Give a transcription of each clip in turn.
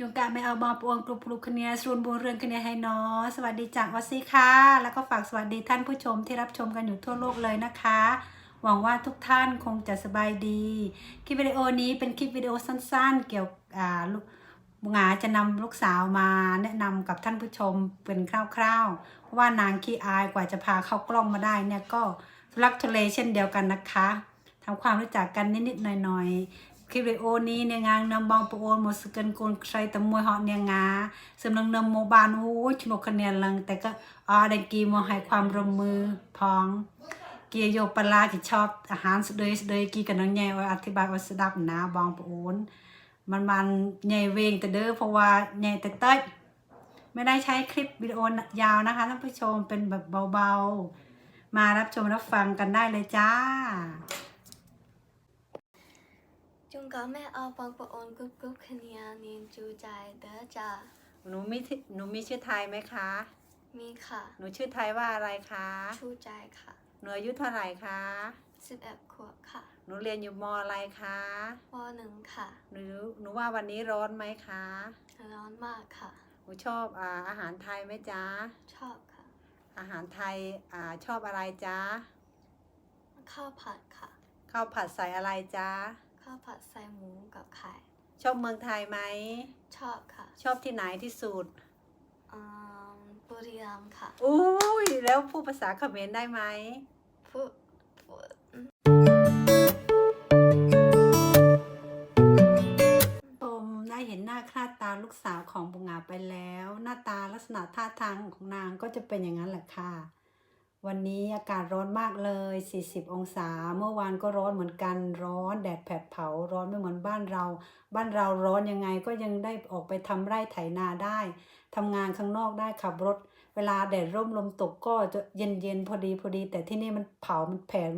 จงกะไม่เอาบอปวงปลุบกปลุกคเนียส่วนบุญเรือนคเนียให้เนอสวัสดีจากออสซี่ค่ะ แล้วก็ฝากสวัสดีท่านผู้ชมที่รับชมกันอยู่ทั่วโลกเลยนะคะ หวังว่าทุกท่านคงจะสบายดี คลิปวิดีโอนี้เป็นคลิปวิดีโอสั้นๆ เกี่ยวอ่าลูกหงาจะนำลูกสาวมาแนะนำกับท่านผู้ชมเป็นคร่าวๆ เพราะว่านางขี้อายกว่าจะพาเข้ากล้องมาได้เนี่ยก็ทุลักทุเลเช่นเดียวกันนะคะทำความรู้จักกันนิดๆหน่อยๆ คลิปวิดีโอนี้เนี่ยงางนำบองปโอนหมดสกันกลใครตะมวยหาะเนี่ยงาสำนังนำโมบานโอ้ยชนกคะแนนลังแต่ก็อาดังกีมอให้ความร่วมมือพอง เกียโยปลาที่ชอบอาหารสดยสดยกีกันน้องแย่อธิบายว่าสดับนะบองปโอนมันมันใหญ่เวงแต่เด้อเพราะว่าใหญ่แต่เต้ยไม่ได้ใช้คลิปวิดีโอยาวนะคะท่านผู้ชมเป็นแบบเบาๆ มารับชมรับฟังกันได้เลยจ้า จุงก็แม่เอาปองปะโอนกรุบกรุบคะเนียนินจูใจเด้อจ้าหนูมีที่หนูมีชื่อไทยไหมคะ มีค่ะ หนูชื่อไทยว่าอะไรคะ ชูใจค่ะหนูอายุเท่าไหร่คะ สิบเอ็ดขวบค่ะหนูเรียนอยู่มอะไรคะ ปหนึ่งค่ะ หนูหนูว่าวันนี้ร้อนไหมคะ ร้อนมากค่ะ หนูชอบอ่าอาหารไทยไหมจ๊ะ ชอบค่ะ อาหารไทยอ่าชอบอะไรจ๊ะ ข้าวผัดค่ะ ข้าวผัดใส่อะไรจ๊ะ ข้าวผัดใส่หมูกับไข่ ชอบเมืองไทยไหม ชอบค่ะชอบที่ไหนที่สุดอืมบุรีรัมย์ค่ะอุ้ยแล้วพูดภาษาเขมรได้ไหม พูดพูดชมได้เห็นหน้าค่าตาลูกสาวของบุงงาไปแล้ว หน้าตาลักษณะท่าทางของนางก็จะเป็นอย่างนั้นแหละค่ะ วันนี้อากาศร้อนมากเลย 40 องศา เมื่อวานก็ร้อนเหมือนกัน ร้อนแดดแผดเผา ร้อนไม่เหมือนบ้านเรา บ้านเราร้อนยังไงก็ยังได้ออกไปทำไร่ไถนาได้ทำงานข้างนอกได้ขับรถ เวลาแดดร่มลมตกก็จะเย็นเย็นๆพอดีพอดี แต่ที่นี่มันเผา มันแผน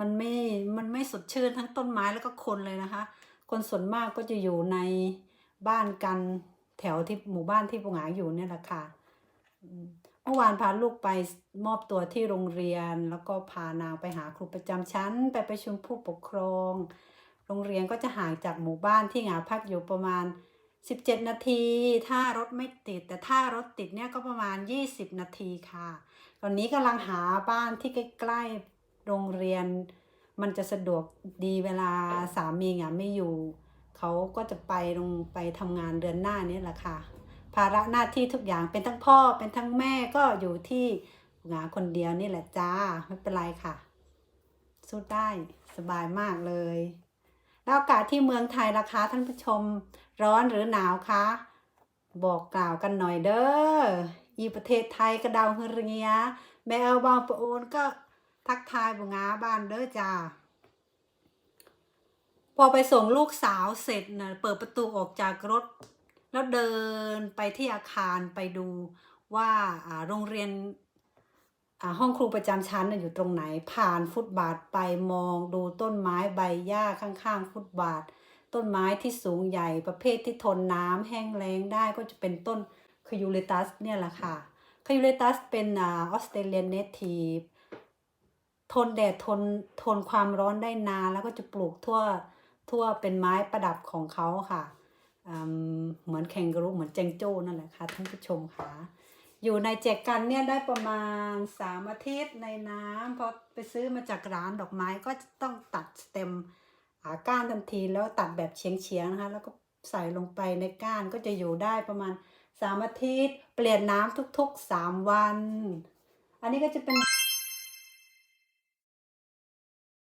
มันไม่ มันไม่สดชื่นทั้งต้นไม้แล้วก็คนเลยนะคะ คนส่วนมากก็จะอยู่ในบ้านกันแถวที่หมู่บ้านที่ปงหาอยู่เนี่ยแหละค่ะ เมื่อวานพาลูกไปมอบตัวที่โรงเรียน แล้วก็พานางไปหาครูประจำชั้น ไปไประชุมผู้ปกครอง โรงเรียนก็จะห่างจากหมู่บ้านที่หงาพักอยู่ประมาณ 17 นาที ถ้ารถไม่ติด แต่ถ้ารถติดเนี่ยก็ประมาณ 20 นาทีค่ะ ตอนนี้กำลังหาบ้านที่ใกล้ๆโรงเรียน มันจะสะดวกดีเวลาสามีงาไม่อยู่ เขาก็จะไปลงไปทำงานเดือนหน้านี้แหละค่ะ ภาระหน้าที่ทุกอย่างเป็นทั้งพ่อเป็นทั้งแม่ก็อยู่ที่งาคนเดียวนี่แหละจ้าไม่เป็นไรค่ะ สู้ได้สบายมากเลย แล้วอากาศที่เมืองไทยราคาท่านผู้ชมร้อนหรือหนาวคะบอกกล่าวกันหน่อยเด้ออีประเทศไทยกระดาวเฮเรียแม่เอาบางประโอนก็ทักทายบุงาบ้านเด้อจ้าพอไปส่งลูกสาวเสร็จนะเปิดประตูออกจากรถ แล้วเดินไปที่อาคารไปดูว่าโรงเรียนห้องครูประจำชั้นอยู่ตรงไหน ผ่านฟุตบาทไปมองดูต้นไม้ใบหญ้าข้างๆ ฟุตบาท ต้นไม้ที่สูงใหญ่ประเภทที่ทนน้ำแห้งแล้งได้ก็จะเป็นต้นคยูเลตัสเนี่ยแหละค่ะคยูเลตัสเป็นออสเตรเลียนเนทีฟทนแดดทนทนความร้อนได้นานแล้วก็จะปลูกทั่วทั่วเป็นไม้ประดับของเขาค่ะ เหมือนแคนกรูเหมือนแจงโจ้นั่นแหละค่ะท่านผู้ชมค่ะ อยู่ในแจกันเนี่ยได้ประมาณสามอาทิตย์ในน้ำพอไปซื้อมาจากร้านดอกไม้ก็ต้องตัดสเต็มาก้านทันทีแล้วตัดแบบเฉียงๆนะคะ แล้วก็ใส่ลงไปในก้านก็จะอยู่ได้ประมาณสามอาทิตย์ เปลี่ยนน้ำทุกๆสามวัน อันนี้ก็จะเป็น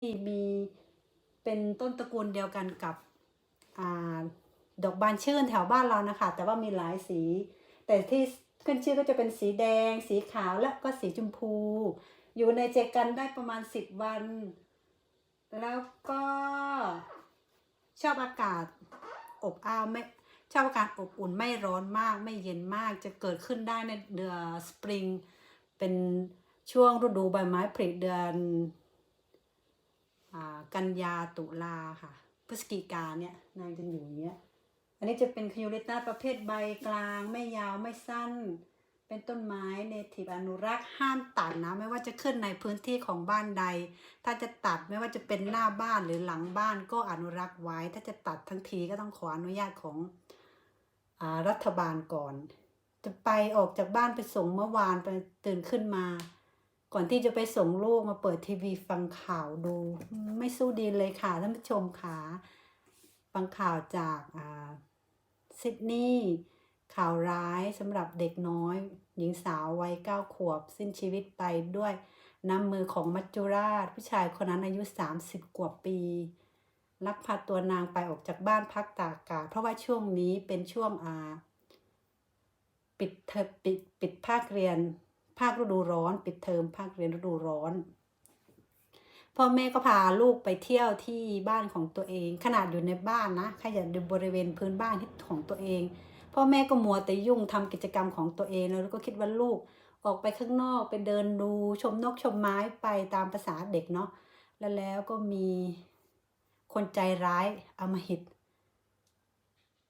ที่มีเป็นต้นตระกูลเดียวกันกับอ่า ดอกบานชื่นแถวบ้านเรานะคะ แต่ว่ามีหลายสี แต่ที่ขึ้นชื่อก็จะเป็นสีแดง สีขาวและก็สีชมพู อยู่ในเจกันได้ประมาณสิบวัน แล้วก็ชอบอากาศอบอ้าวไม่ชอบอากาศอบอุ่นไม่ร้อนมากไม่เย็นมากจะเกิดขึ้นได้ในเดือนสปริงเป็นช่วงฤดูใบไม้ผลิเดือนอกันยาตุลาค่ะพฤศจิกาเนี่ยนางจะอยู่อย่างเงี้ย อันนี้จะเป็นคิวริต้าประเภทใบกลางไม่ยาวไม่สั้น เป็นต้นไม้เนทีฟอนุรักษ์ห้ามตัดนะไม่ว่าจะขึ้นในพื้นที่ของบ้านใด ถ้าจะตัดไม่ว่าจะเป็นหน้าบ้านหรือหลังบ้านก็อนุรักษ์ไว้ ถ้าจะตัดทั้งทีก็ต้องขออนุญาตของอรัฐบาลก่อน จะไปออกจากบ้านไปส่งเมื่อวานไปตื่นขึ้นมา ก่อนที่จะไปส่งลูกมาเปิดทีวีฟังข่าวดู ไม่สู้ดีเลยค่ะท่านผู้ชมค่ะฟังข่าวจากอ่า ซิดนีย์ข่าวร้ายสำหรับเด็กน้อย หญิงสาววัยเก้าขวบ สิ้นชีวิตไปด้วยน้ำมือของมัจจุราช ผู้ชายคนนั้นอายุ 30 กว่าปี ลักพาตัวนางไปออกจากบ้านพักตากอากาศเพราะว่าช่วงนี้เป็นช่วงอาปิดเทอมปิดปิดภาคเรียน ภาคฤดูร้อน ปิดเทอมภาคเรียนฤดูร้อน พ่อแม่ก็พาลูกไปเที่ยวที่บ้านของตัวเอง ขนาดอยู่ในบ้านนะขยันอยู่บริเวณพื้นบ้านที่ของตัวเอง พ่อแม่ก็มัวแต่ยุ่งทำกิจกรรมของตัวเองแล้วก็คิดว่าลูกออกไปข้างนอกไปเดินดูชมนกชมไม้ไปตามภาษาเด็กเนาะแล้วแล้วก็มีคนใจร้ายอมหิต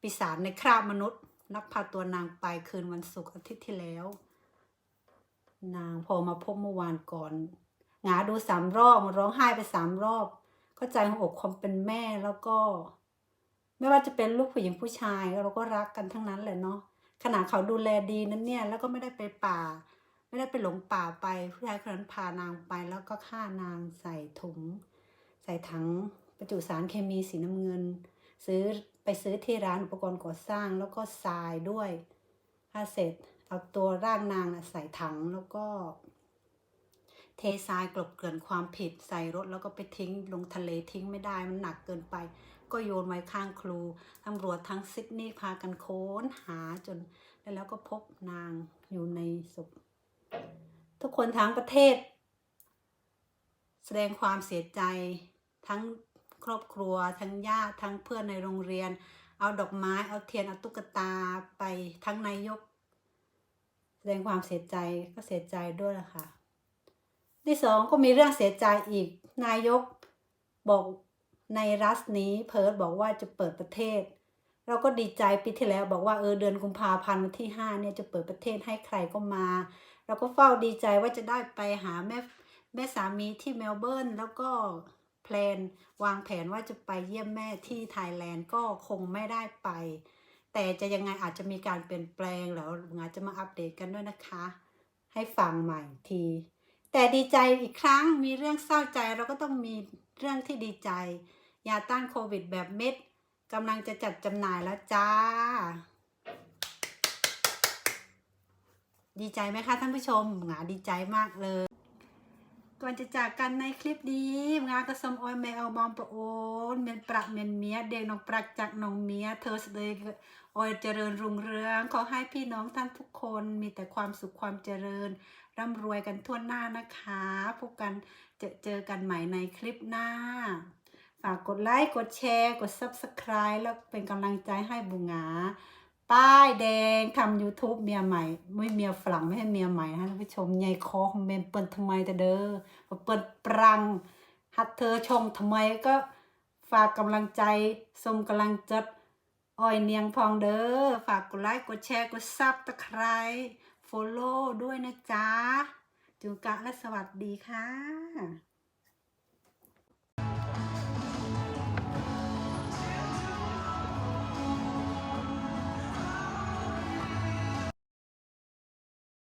ปีศาจในคราบมนุษย์ นักพาตัวนางไปคืนวันศุกร์อาทิตย์ที่แล้ว นางพอมาพบเมื่อวานก่อน หงาดูสามรอบร้องไห้ไปสามรอบ เข้าใจหัวอกความเป็นแม่แล้วก็ ไม่ว่าจะเป็นลูกผู้หญิงผู้ชายเราก็รักกันทั้งนั้นแหละเนาะขนาดเขาดูแลดีนั้นเนี่ย แล้วก็ไม่ได้ไปป่า ไม่ได้ไปหลงป่าไปผู้ชายคนนั้นพานางไปแล้วก็ฆ่านางใส่ถุง ใส่ถังบรรจุสารเคมีสีน้ำเงิน ซื้อไปซื้อที่ร้านอุปกรณ์ก่อสร้างแล้วก็ทรายด้วยถ้าเสร็จเอาตัวร่างนางนะใส่ถังแล้วก็ เททรายกลบเกลื่อนความผิดใส่รถแล้วก็ไปทิ้งลงทะเลทิ้งไม่ได้มันหนักเกินไป ก็โยนไว้ข้างครูตำรวจทั้งซิดนีย์พากันโค้นหาจนแล้วแล้วก็พบนางอยู่ในศพทุกคนทั้งประเทศ แสดงความเสียใจทั้งครอบครัว ทั้งญาติทั้งเพื่อนในโรงเรียน เอาดอกไม้เอาเทียนเอาตุ๊กตาไปทั้งนายก แสดงความเสียใจก็เสียใจด้วยละค่ะ ที่สองก็มีเรื่องเสียใจอีก นายกบอกในรัฐนี้เพิร์ดบอกว่าจะเปิดประเทศ เราก็ดีใจปีที่แล้วบอกว่าเออเดือนกุมภาพันธ์วันที่ห้าเนี่ยจะเปิดประเทศให้ใครก็มา เราก็เฝ้าดีใจว่าจะได้ไปหาแม่แม่สามีที่เมลเบิร์นแล้วก็แพลนวางแผนว่าจะไปเยี่ยมแม่ที่ไทยแลนด์ก็คงไม่ได้ไป แต่จะยังไงอาจจะมีการเปลี่ยนแปลงแล้วอาจจะมาอัปเดตกันด้วยนะคะ ให้ฟังใหม่ที แต่ดีใจอีกครั้งมีเรื่องเศร้าใจเราก็ต้องมีเรื่องที่ดีใจ ยาต้านโควิดแบบเม็ดกำลังจะจัดจำหน่ายแล้วจ้า ดีใจไหมคะท่านผู้ชมหงาดีใจมากเลย ก่อนจะจากกันในคลิปนี้งากระสมออยแมวบอมประโอนเมียนประเมียนเมียเด็กน้องปรักจากน้องเมียเธอเสดยออยเจริญรุ่งเรือง ขอให้พี่น้องท่านทุกคนมีแต่ความสุขความเจริญ ร่ำรวยกันทั่วหน้านะคะพบกันจอเจอกันใหม่ในคลิปหน้า ฝากกดไลค์ กดแชร์ กด Subscribe แล้วเป็นกำลังใจให้บุงา ป้ายแดงทำ YouTube เมียใหม่ ไม่เมียฝรั่งไม่ให้เมียใหม่นะท่านผู้ชมใหญ่คอคอมเมนต์เปิ้นทำไมแต่เด้อมาเปิ้นปรัง หัดเธอชงทำไมก็ฝากกำลังใจสมกำลังจัดอ้อยเนียงพองเด้อ ฝากกดไลค์ กดแชร์ กดซับตะไคร้ โฟล์ low ด้วยนะจ๊ะจุงกะและสวัสดีค่ะ